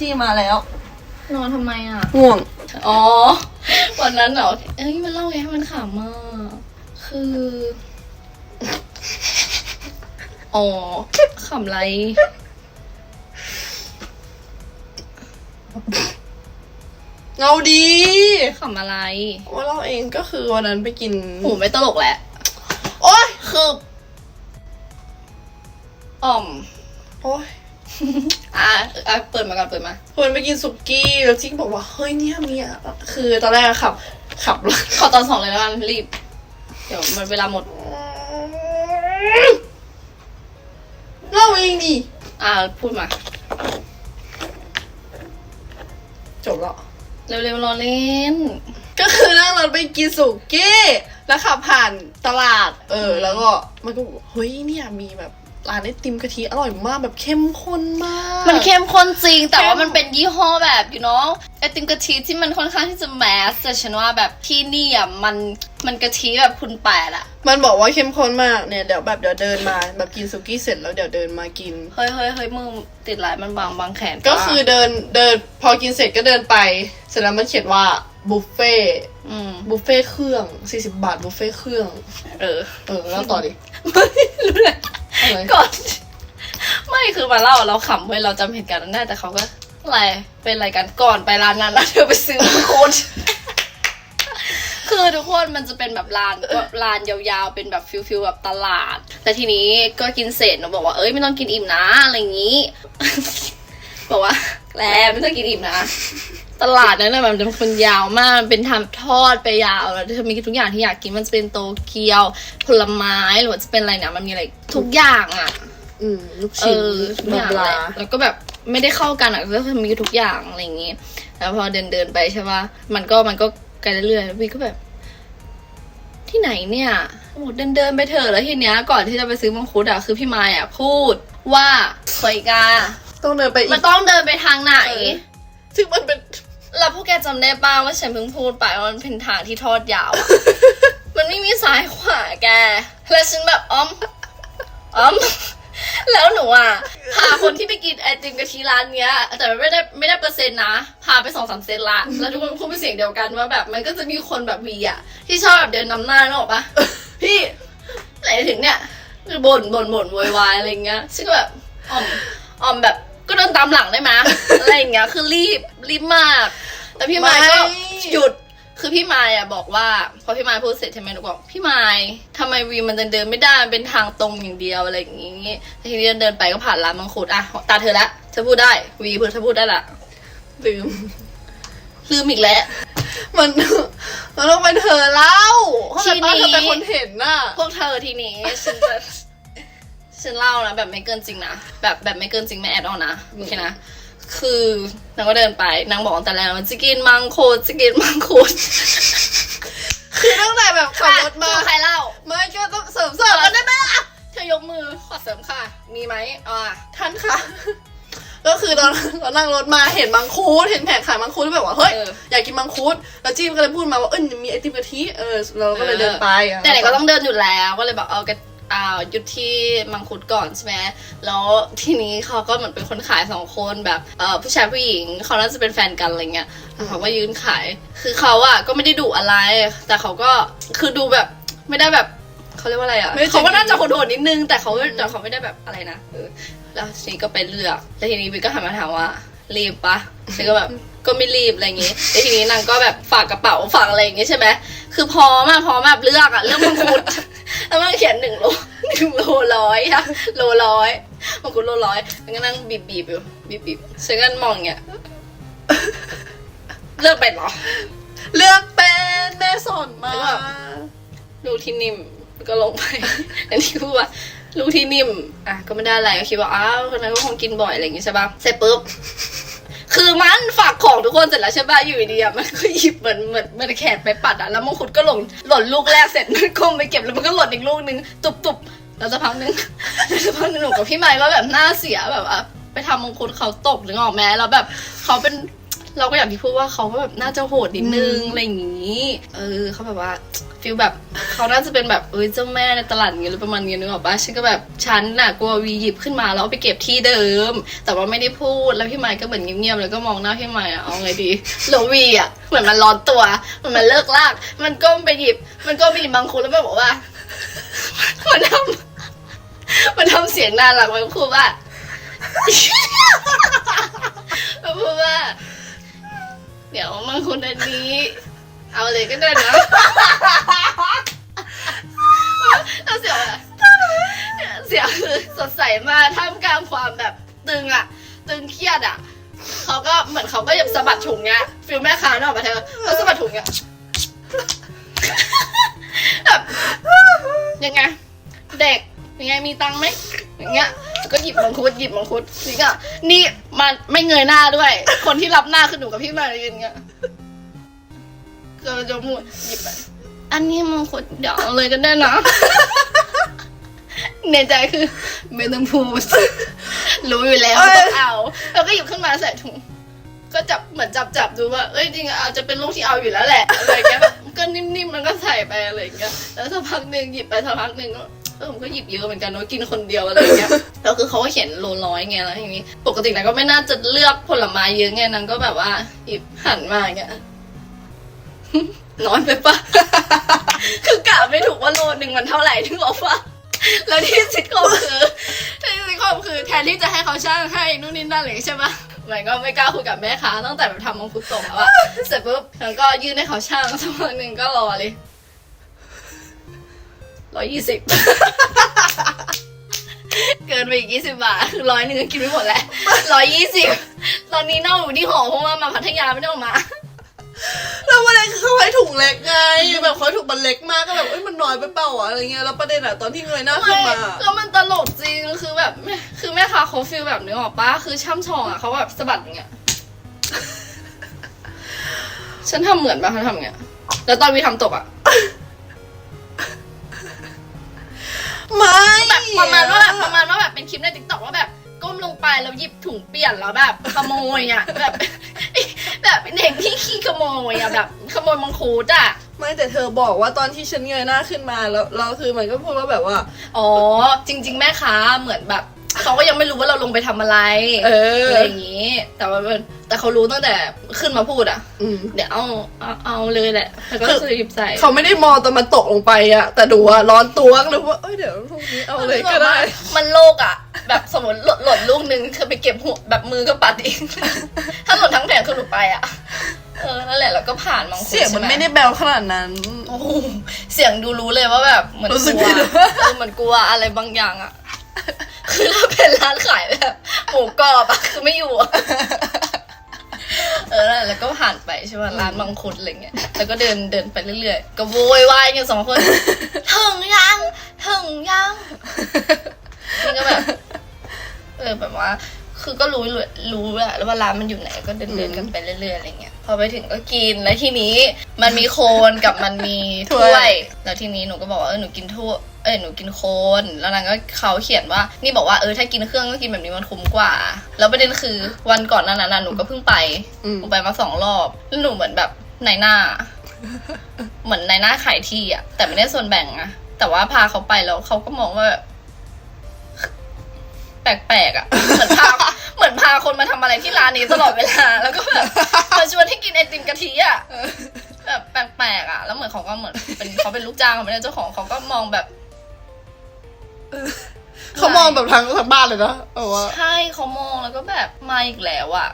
จี้มาแล้ว นอนทำไมอะ ง่วง อ๋อ วันนั้นเหรอเอ้ยมันเล่าไงให้มันขำมาก คือ อ๋อขำไรเงาดีขำอะไร ว่าเราเองก็คือวันนั้นไปกิน หูไม่ตลกแหละ โอ๊ยคืออ่อม โอ๊ย อะอะเปิดมาก่อนเปิดมาคนไปกินสุกี้แล้วจิ๊กบอกว่าเฮ้ยเนี่ยมีอะคือตอนแรกขับ ขับรถขอตอนสองเลยแล้วกันรีบ เดี๋ยวมันเวลาหมดเล่าเองดิอะพูดมา จบแล้วเร็วๆรอเล่น ก็คือนั่งรถไปกินสุกี้แล้วขับผ่านตลาด เออ แล้วก็มันก็เฮ้ยเนี่ยมีแบบ ร้านไอติมกะทิอร่อยมากแบบเข้มข้นมาก มันเข้มข้นจริง แต่ว่าเข้มมันเป็นยี่ห้อแบบอยู่เนาะไอติมกะทิที่มันค่อนข้างที่จะแมสแต่ฉันว่าแบบที่นี่อะมันมันกะทิแบบคุณแปดอะมันบอกว่าเข้มข้นมากเนี่ยเดี๋ยวแบบเดี๋ยวเดินมาแบบกินสุกี้เสร็จแล้วเดี๋ยวเดินมากิน เฮ้ยเฮ้ยเฮ้ยมึงติดหลายมันบางบางแขน ก็คือเดินเดินพอกินเสร็จก็เดินไป เสร็จแล้วมันเขียนว่าบุฟเฟ่อืมบุฟเฟ่เครื่อง 40 บาทบุฟเฟ่เครื่อง เออ เออแล้วต่อดิไม่รู้เลย อะไรก่อนไม่คือมาเล่าเราขำเว้ยเราจำเหตุการณ์นั้นได้แต่เขาก็อะไรเป็นอะไรกันก่อนไปร้านนั้นแล้วเธอไปซื้อมังคุดคือทุกคนมันจะเป็นแบบร้านก็ร้านยาวๆ เป็นแบบฟิลฟิลแบบตลาด แต่ทีนี้ก็กินเสร็จหนูบอกว่าเอ้ยไม่ต้องกินอิ่มนะอะไรอย่างนี้ บอกว่าแกลไม่ต้องกินอิ่มนะ ตลาดนั้นน่ะมันเป็นคนยาวมากมันเป็นทำทอดไปยาวแล้วเธอมีทุกอย่างที่อยากกินมันจะเป็นโตเกียว ผลไม้หรือว่าจะเป็นอะไรนะมันมีอะไรทุกอย่างอะ อืมลูกเอชิ้นอทุกอย่างปแหลาละแล้วก็แบบไม่ได้เข้ากันอะก็คือมีทุกอย่างอะไรอย่างงี้แล้วพอเดินเดินๆไปใช่ปะมันก็มันก็ไกลเรื่อยๆแล้วพี่ก็แบบ ที่ไหนเนี่ยหมดเดินเดินๆไปเถอะแล้วทีเนี้ย ก่อนที่จะไปซื้อมังคุดอะคือพี่มายอะพูดว่าเฮ้ยกา ต้องเดินไปอีมันกต้องเดินไปทางไหน เออ ซึ่งมันเป็น แล้วพวกแกจำได้ป่าว่าฉันเพิ่งพูดไปว่ามันเป็นทางที่ทอดยาวอะมันไม่มีซ้ายขวาแก แล้วฉันแบบอ้อมอ้อม แล้วหนูอะ พาคนที่ไปกินไอติมกะทิร้านเนี้ย แต่ไม่ได้ไม่ได้เปอร์เซ็นต์นะ พาไปสองสามเซนละ แล้วทุกคนพูดเป็นเสียงเดียวกันว่าแบบมันก็จะมีคนแบบวีอะ ที่ชอบแบบเดินนำหน้านึกออกปะพี่ไหนถึงเนี่ยคือบ่นบ่นบ่นโวยวายอะไรเงี้ยซึ่งก็แบบอ่อมอ่อมแบบก็ เดินตามหลังได้ไหมยอะไรอย่างเงี้ยคือรีบรีบมากแต่พี่มายก็ไม่ หยุดคือพี่มายอะบอกว่า พอพี่มายพูดเสร็จใช่ไหมหนูบอกพี่มายทำไมวีมันเดินเดินไม่ได้มันเป็นทางตรงอย่างเดียวอะไรอย่างงี้ทีนี้เดินไปก็ผ่านร้านมังคุดอะตาเธอละเธอพูดได้วีเพื่อเธอพูดได้ละลืมลืมอีกแล้ว มันมันต้องเป็นเธอเล่าเขาใจป้าทีนี้ เธอเป็นคนเห็นน่ะ พวกเธอทีนี้ฉันจะ ฉันเล่านะแบบไม่เกินจริงนะแบบแบบไม่เกินจริงไม่แอดออนนะโอเคนะคือนางก็เดินไปนางบอกตั้งแต่แรกว่าจะกินมังคุดจะกินมังคุดคือตั้งแต่แบบขับรถมาใครเล่าไม่ก็ต้องเสริมเสริมกันได้ไหมล่ะเธอยกมือขอเสริมค่ะ มีไหมอ่าท่านคะก็คือตอนเรานั่งรถมาเห็นมังคุดเห็นแผงขายมังคุดแล้วแบบว่าเฮ้ยเอออยากกินมังคุดแล้วจีมก็เลยพูดมาว่าเออมีไอติมกะทิเออเราก็เลยเดินไปอะแต่ไหนก็ต้องเดินอยู่แล้วก็เลยบอกเอากัน อ่าหยุดที่มังคุดก่อนใช่ไหมแล้วทีนี้เขาก็เหมือนเป็นคนขายสองคนแบบเอ่อผู้ชายผู้หญิงเขาน่าจะเป็นแฟนกันอะไรเงี้ยแล้วเขาก็ยืนขาย คือเขาอะก็ไม่ได้ดุอะไร แต่เขาก็คือดูแบบไม่ได้แบบเขาเรียกว่าอะไรอะเขาก็น่าจะโหดๆนิดนึง แต่เขาแต่เขาไม่ได้แบบอะไรนะเออแล้วทีนี้ก็ไปเลือกแล้วทีนี้วิก็หันมาถามว่ารีบปะฉันก็แบบ ก็ไม่รีบอะไรอย่างงี้แล้วทีนี้นางก็แบบฝากกระเป๋าฝากอะไรอย่างงี้ใช่ไหมคือพร้อมอะพร้อมแบบเลือกอะเลือกมังคุดแล้วมันเขียนหนึ่งโลหนึ่งโลร้อยอะโลร้อยมังคุดโลร้อยแล้วก็นั่งบีบบีบๆอยู่บีบบีบๆฉันก็มองอย่างเงี้ยเลือกไปเหรอ เลือกเป็นแม่สอนมาแล้วแบบลูกที่นิ่มก็ลงไป อันนี้พูดว่าลูกที่นิ่ม อะก็ไม่ได้อะไรก็คิดว่าอ้าวคนนั้นก็คงกินบ่อยอะไรอย่างงี้ใช่ปะเสร็จปุ๊บ คือมันฝากของทุกคนเสร็จแล้วใช่ปะอยู่ดีอะมันก็หยิบเหมือนเหมือนเหมือนแขนไปปัดอะแล้วมังคุดก็หล่นหล่นลูกแรกเสร็จมันก้มไปเก็บแล้วมันก็หล่นอีกลูกนึงตุบตุบแล้วสักพักนึงแล้วสักพักนึงหนูกับพี่ไม้ก็แบบหน้าเสียแบบอะไปทำมงคุดเขาตกหรือออกแม้แล้วแบบเขาเป็น เราก็อย่างที่พูดว่าเขาก็แบบน่าจะโหดนิดนึงอะไรอย่างงี้ เออเขาแบบว่าฟิลแบบเขาน่าจะเป็นแบบเอ้ยเจ้าแม่ในตลาดอย่างเงี้ยหรือประมาณนี้นึกออกปะฉันก็แบบฉันน่ะกลัววีหยิบขึ้นมาแล้วเอาไปเก็บที่เดิม แต่ว่าไม่ได้พูดแล้วพี่ไมค์ก็เหมือนเงียบๆแล้วก็มองหน้าพี่ไมค์อะเอาไงดีแล้ววีอะเหมือนมันร้อนตัวเหมือนมันเลิกลาก มันก้มไปหยิบ มันก้มไปหยิบบางคุดแล้วมันบอกว่ามันทำมันทำเสียงน่ารักมันพูดว่ามันพูดว่า เดี๋ยวมังคุดอันนี้ เอาเลยก็ได้นะแล้วเสียงอะเสียงคือสดใสมากท่ามกลางความแบบตึงอะตึงเครียดอะเขาก็เหมือนเขาก็ยังสะบัดถุงเงี้ยฟิลแม่ค้าเนอะมาเธอเขาสะบัดถุงเงี้ยแบบยังไง เด็กยังไงมีตังค์ไหมอย่างเงี้ย ก็หยิบมังคุดหยิบมังคุดนี่ก็นี่มันไม่เงยหน้าด้วย คนที่รับหน้าคือหนูกับพี่มายืนเงี้ยก็จะมูดหยิบไปอันนี้มังคุดเดี๋ยวเอาเลยก็ได้นะในใจคือไม่ต้องพูดรู้อยู่แล้วว่าต้องเอาแล้วก็หยิบขึ้นมาใส่ถุงก็จับเหมือนจับจับดูว่า เอ้ยจริงๆอาจจะเป็นลูกที่เอาอยู่แล้วแหละอะไรเงี้ยแบบก็นิ่มๆมันก็ใส่ไปอะไรเงี้ยแล้วสักพักหนึ่งหยิบไปสักพักหนึ่งก็ เออผมก็หยิบเยอะเหมือนกันเนาะกินคนเดียวอะไรเงี้ยแล้วคือเขาก็เขียนโลร้อยไงแล้วทีนี้ ปกตินางก็ไม่น่าจะเลือกผลไม้เยอะไงนางก็แบบว่าหยิบหันมาอย่างเงี้ยน้อยไปปะคือกะไม่ถูกว่าโลหนึ่งมันเท่าไหร่ถึงบอกว่าแล้วที่ซิทคอมคือที่ซิทคอมคือแทนที่จะให้เขาช่างให้นู่นนี่นั่นอะไรอย่างเลยใช่ปะมันก็ไม่กล้าคุยกับแม่ค้าตั้งแต่แบบทำมังคุดตกแล้วอะเสร็จปุ๊บแล้วก็ยื่นให้เขาช่างสักพักหนึ่งก็รอเลย ร้อยยี่สิบเกินไปอีกยี่สิบบาทคือร้อยหนึ่งก็กินไม่หมดแล้วร้อยยี่สิบตอนนี้เน่าอยู่ที่หอเพราะว่ามาพัทยาไม่ได้ออกมา แล้วประเด็นคือเขาให้ถุงเล็กไงแบบเขาให้ถุงมันเล็กมากก็แบบเอ้ยมันน้อยไปเปล่าวะอะไรเงี้ยแล้วประเด็นอะตอนที่เงยหน้าขึ้นมาแล้วมันตลกจริง คือแบบแม่คือแม่ค้าเขาฟีลแบบนึกออกปะคือช่ำชองอะเขาแบบสะบัดอย่างเงี้ย ฉันทำเหมือนปะเขาทำอย่างเงี้ย แล้วตอนวีทำตกอะ ไม่แบบประมาณว่าแบบประมาณว่าแบบเป็นคลิปในติ๊กต็อกว่าแบบก้มลงไปแล้วหยิบถุงเปลี่ยนแล้วแบบขโมยอะแบบแบบเป็นเด็กที่ขี้ขโมยอะแบบขโมยมังคุดอะไม่แต่เธอบอกว่าตอนที่ฉันเงยหน้าขึ้นมาแล้วเราคือมันก็พูดว่าแบบว่า อ๋อ จริง ๆ แม่ค้าเหมือนแบบ เขาก็ยังไม่รู้ว่าเราลงไปทำอะไร เอออะไรอย่างนี้ แต่ว่ามันแต่เขารู้ตั้งแต่ขึ้นมาพูดอะอืมเดี๋ยวเอาเอาเอาเลยแหละแล้วก็คือซื้อหยิบใส่เขาไม่ได้มองตอนมันตกลงไปอะแต่ดูอะร้อนตัวก็เลยว่าเอ้ยเดี๋ยวพรุ่งนี้เอาเลยก็ได้ มันโลกอะ แบบสมมติหล่นหล่นลูกนึงคือไปเก็บหัวแบบมือก็ปัดเองถ้าหล่นทั้งแผงคือหลุดไปอะเออ นั่นแหละแล้วก็ผ่านมังคุดเสียงมันใช่หไม่ได้แบวขนาดนั้น โอ้โหเสียงดูรู้เลยว่าแบบเหมือนรู้สึกกลัวผิดเออเหมือนกลัวอะไรบางอย่างอะ คือถ้าเป็นร้านขายแบบหมูกรอบอะคือไม่อยู่อะเออนั่นแหละแล้วก็ผ่านไปใช่ไหมร้านมังคุดอะไรเงี้ยแล้วก็เดินเดินไปเรื่อยๆ ก็โวยวายกันสองคน ถึงยังถึงยังนี่ก็แบบเออแบบว่า คือก็รู้รู้รู้แหละว่าร้านมันอยู่ไหนก็เดินเดินกันไปเรื่อยๆอะไรเงี้ยพอไปถึงก็กินแล้วทีนี้มันมีโคนกับมันมีถ้ถ้วยวย แล้วทีนี้หนูก็บอกว่าเออหนูกินถ้วยเออหนูกินโคนแล้วนางก็เขาเขียนว่า นี่บอกว่าเออถ้ากินเครื่องก็กินแบบนี้มันคุ้มกว่า แล้วประเด็นคือวันก่อนหนานั้นนะหนูก็เพิ่งไปอืมหนูไปมาสองรอบแล้วหนูเหมือนแบบในหน้า เหมือนในหน้าขายที่อะแต่ไม่ได้ส่วนแบ่งอะแต่ว่าพาเขาไปแล้วเขาก็มองว่าแบบแปลกๆอะเหมือนพาเหมือนพาคนมาทำอะไรที่ร้านนี้ตลอดเวลา แล้วก็แบบมาชวนให้กินไอติมกะทิอะแบบแปลกๆอะแล้วเหมือนเขาก็เหมือนเป็นเขาเป็นลูกจ้างเขาไม่ได้เจ้าของเขาก็มองแบบ เขามองแบบทั้งทั้งบ้านเลยนะเอาว่า ใช่เขามองแล้วก็แบบมาอีกแล้วอะ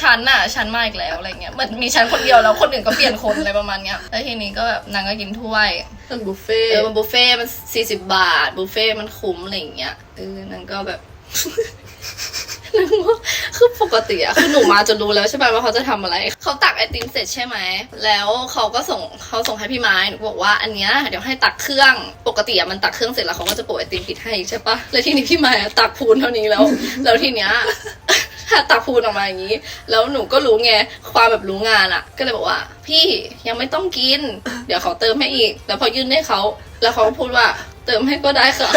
ฉันน่ะฉันมาอีกแล้วอะไรเงี้ยเหมือนมีฉันคนเดียวแล้วคนอื่นก็เปลี่ยนคนอะไรประมาณเนี้ยแล้วทีนี้ก็แบบนางก็กินถ้วยเป็นบุฟเฟ่เออมันบุฟเฟ่ต์มันสี่สิบบาท บุฟเฟ่ต์มันคุ้มอะไรอย่างเงี้ยเออนางก็แบบ นางก็คือปกติอะคือหนูมาจนรู้แล้วใช่ไหมว่าเขาจะทำอะไร เขาตักไอติมเสร็จใช่ไหม แล้วเขาก็ส่งเขาส่งให้พี่ไม้หนูบอกว่าอันเนี้ยเดี๋ยวให้ตักเครื่อง ปกติอะมันตักเครื่องเสร็จแล้วเขาก็จะโปะไอติมปิดให้อีกใช่ปะแล้วทีนี้พี่ไม้อะตักพูนเท่านี้แล้ว แล้วทีเนี้ยถ้าตักพูนออกมาอย่างนี้ แล้วหนูก็รู้ไง ความแบบรู้งานอะก็เลยบอกว่า พี่ยังไม่ต้องกิน เดี๋ยวเขาเติมให้อีก แล้วพอยื่นให้เขา แล้วเขาก็พูดว่า เติมให้ก็ได้ค่ะ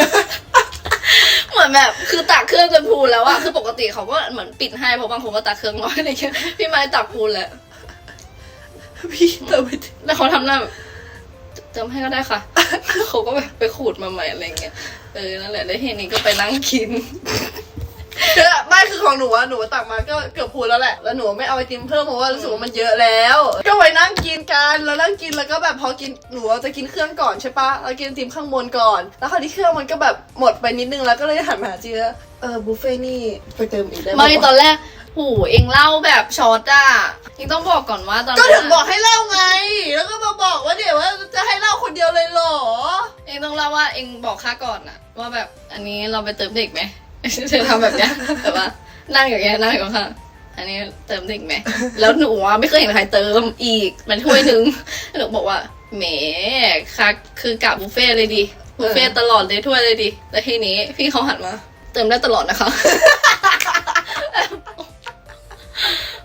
เหมือนแบบคือตักเครื่องจนพูนแล้วอะคือปกติเขาก็เหมือนปิดให้เพราะบางคนก็ตักเครื่องน้อยอะไรเงี้ยพี่ไม้ตักพูนแหละพี่เติมไปดิแล้วเขาทำหน้าแบบเติมให้ก็ได้ค่ะ เขาก็แบบไปขูดมาใหม่อะไรเงี้ยเออนั่นแหละแล้วทีนี้ก็ไปนั่งกิน คือไม่คือของหนูอะหนูตักมาก็เกือบพูนแล้วแหละ แล้วหนูไม่เอาไอติมเพิ่มเพราะว่ารู้สึกว่ามันเยอะแล้ว ก็ไปนั่งกินกันแล้วนั่งกินแล้วก็แบบพอกินหนูจะกินเครื่องก่อนใช่ปะแล้วกินไอติมข้างบนก่อน แล้วคราวนี้เครื่องมันก็แบบหมดไปนิดนึงแล้วก็เลยหันมาหาจีว่าเออบุฟเฟ่นี่ไปเติมอีกได้ไหมไม่ตอนแรกโหเองเล่าแบบช็อตอะเองต้องบอกก่อนว่าตอนก็นั้นถึงบอกให้เล่าไง แล้วก็มาบอกว่าเดี๋ยวว่าจะให้เล่าคนเดียวเลยเหรอ เองต้องเล่าว่าเองบอกข้าก่อนอะว่าแบบอันนี้เราไปเติมเด็กไหม เธอทำแบบเนี้ยแต่ว่านั่งอย่างเงี้ยนั่งอยู่ข้างอันนี้เติมเด็กไหม แล้วหนูอะไม่เคยเห็นใครเติมอีก มันถ้วยหนึ่งหนูบอกว่าแหมค่ะคือกะบุฟเฟ่ต์เลยดิบุฟเฟ่ต์ตลอดเลยถ้วยเลยดิแล้วทีนี้พี่เขาหันมา เติมได้ตลอดนะคะ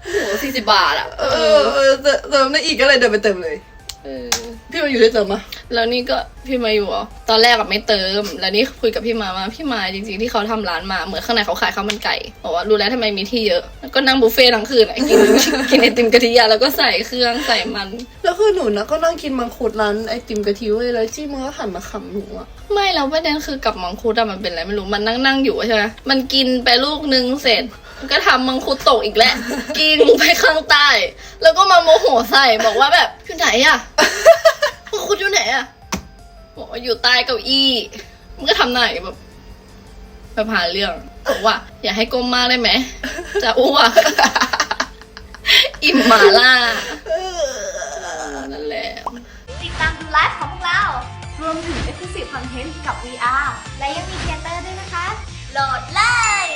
โอ้โหสี่สิบบาทอะเออเออเติมเติมได้อีกก็เลยเดินไปเติมเลย เออพี่มาอยู่ได้เติมปะแล้วนี่ก็พี่มาอยู่เหรอตอนแรกอะไม่เติม แล้วนี่คุยกับพี่มาว่าพี่มาจริงๆที่เขาทำร้านมาเหมือนข้างในเขาขายข้าวมันไก่บอกว่ารู้แล้วทำไมมีที่เยอะแล้วก็นั่งบุฟเฟ่ต์ทั้งคืนอะกิน กินไอติมกะทิอะแล้วก็ใส่เครื่องใส่มันแล้วคือหนูนะก็นั่งกินมังคุดร้านไอติมกะทิเว้ยแล้วจี้มันก็หันมาขำหนูอะไม่แล้วประเด็นคือกับมังคุดอะมันเป็นอะไรไม่รู้มันนั่งนั่งๆอยู่ใช่ไหมมันกินไปลูกนึงเสร็จมันก็ทำมังคุดตกอีกแล้วกินไปข้างใต้ แล้วก็มาโมโหใส่บอกว่าแบบอยู่ไหนอะ มังคุดอยู่ไหนอะบอกว่าอยู่ใต้เก้าอี้ มันก็ทำหน้าอย่างแบบแบบหาเรื่องบอกว่า อย่าให้ก้มมากได้ไหม จะอ้วก อิ่มหมาล่านั่นแหละ ติดตามดูไลฟ์ของพวกเรา รวมถึง Exclusive Content กับ VR และยังมีเทเตอร์ด้วยนะคะ โหลดเลย